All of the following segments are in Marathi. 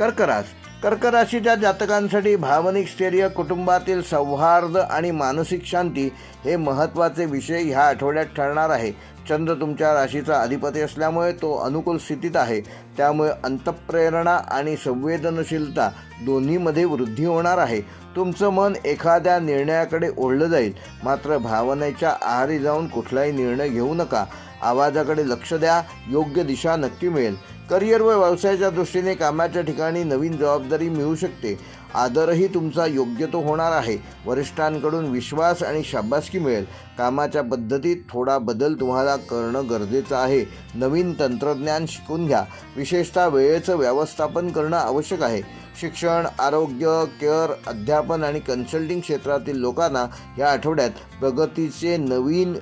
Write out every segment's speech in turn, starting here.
कर्कराश कर्कराशीच्या कर्क राशीच्या जातकांसाठी भावनिक स्थैर्य कुटुंबातील सौहार्द आणि मानसिक शांती हे महत्त्वाचे विषय ह्या आठवड्यात ठरणार आहे. चंद्र तुमच्या राशीचा अधिपती असल्यामुळे तो अनुकूल स्थितीत आहे. त्यामुळे अंतप्रेरणा आणि संवेदनशीलता दोन्हीमध्ये वृद्धी होणार आहे. तुमचं मन एखाद्या निर्णयाकडे ओढलं जाईल. मात्र भावनेच्या आहारी जाऊन कुठलाही निर्णय घेऊ नका. आवाजाकडे लक्ष द्या. योग्य दिशा नक्की मिळेल. करिअर व व्यवसायाच्या दृष्टीने कामाच्या ठिकाणी नवीन जबाबदारी मिळू शकते. आदरही तुमचा योग्य तो होणार आहे. वरिष्ठांकडून विश्वास आणि शाबासकी मिळेल. कामाच्या पद्धतीत थोडा बदल तुम्हाला करणं गरजेचं आहे. नवीन तंत्रज्ञान शिकून घ्या. विशेषतः वेळेचं व्यवस्थापन करणं आवश्यक आहे. शिक्षण आरोग्य केअर अध्यापन आणि कन्सल्टिंग क्षेत्रातील लोकांना या आठवड्यात प्रगतीचे नवीन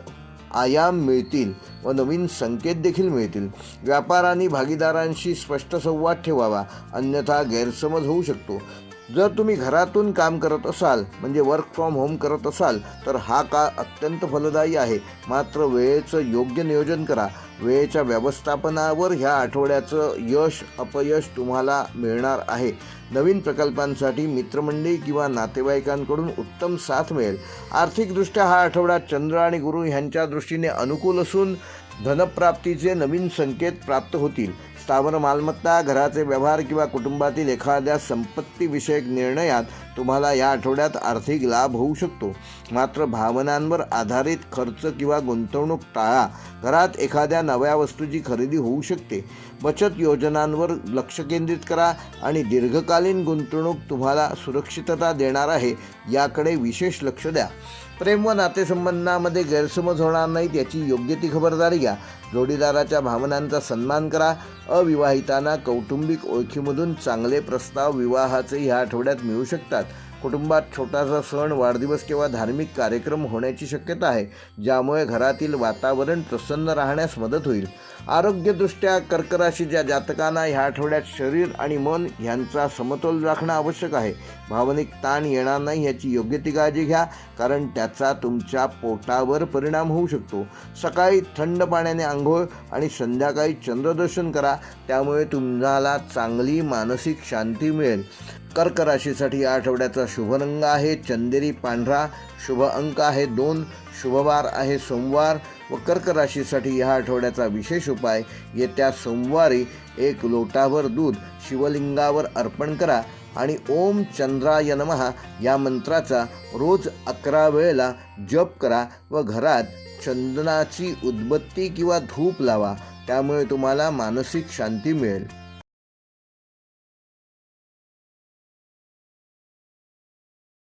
आयाम मिळतील व नवीन संकेत देखील मिळतील. व्यापार आणि भागीदारांशी स्पष्ट संवाद ठेवावा. अन्यथा गैरसमज होऊ शकतो. जर तुम्ही घरातून काम करत असाल म्हणजे वर्क फ्रॉम होम करत असाल तर हा काळ अत्यंत फलदायी आहे. मात्र वेळेचं योग्य नियोजन करा. वेळेच्या व्यवस्थापनावर ह्या आठवड्याचं यश अपयश तुम्हाला मिळणार आहे. नवीन प्रकल्पांसाठी मित्रमंडळी किंवा नातेवाईकांकडून उत्तम साथ मिळेल. आर्थिकदृष्ट्या हा आठवडा चंद्र आणि गुरु ह्यांच्या दृष्टीने अनुकूल असून धनप्राप्तीचे नवीन संकेत प्राप्त होतील. स्थावर मालमत्ता घराचे व्यवहार किंवा कुटुंबातील एखाद्या संपत्तीविषयक निर्णयात तुम्हाला या आठवड्यात आर्थिक लाभ होऊ शकतो. मात्र भावनांवर आधारित खर्च किंवा गुंतवणूक टाळा. घरात एखाद्या नव्या वस्तूची खरेदी होऊ शकते. बचत योजनांवर लक्ष केंद्रित करा आणि दीर्घकालीन गुंतवणूक तुम्हाला सुरक्षितता देणार आहे याकडे विशेष लक्ष द्या. प्रेम व नातेसंबंधामध्ये गैरसमज होणार नाहीत याची योग्य ती खबरदारी घ्या. जोडीदाराच्या भावनांचा सन्मान करा. अविवाहितांना कौटुंबिक ओळखीमधून चांगले प्रस्ताव विवाहाचे ह्या आठवड्यात मिळू शकतात. कुटुंबात छोटासा सण वाढदिवस किंवा धार्मिक कार्यक्रम होण्याची शक्यता आहे ज्यामुळे घरातील वातावरण प्रसन्न राहण्यास मदत होईल. आरोग्यदृष्ट्या कर्कराशीच्या जातकांना ह्या आठवड्यात शरीर आणि मन यांचा समतोल राखणं आवश्यक आहे. भावनिक ताण येणार नाही याची योग्य ती काळजी घ्या कारण त्याचा तुमच्या पोटावर परिणाम होऊ शकतो. सकाळी थंड पाण्याने अंग आंघोळ आणि संध्याकाळी चंद्रदर्शन करा. त्यामुळे तुम्हाला चांगली मानसिक शांती मिळेल. कर्क राशीसाठी या आठवड्याचा शुभरंग आहे. चंदेरी पांढरा शुभ अंक आहे दोन. शुभवार आहे सोमवार व कर्क राशीसाठी ह्या आठवड्याचा विशेष उपाय येत्या सोमवारी एक लोटाभर दूध शिवलिंगावर अर्पण करा आणि ओम चंद्राय नमहा या मंत्राचा रोज अकरा वेळेला जप करा व घरात चंदनाची उदबत्ती किंवा धूप लावा त्यामुळे तुम्हाला मानसिक शांती मिळेल.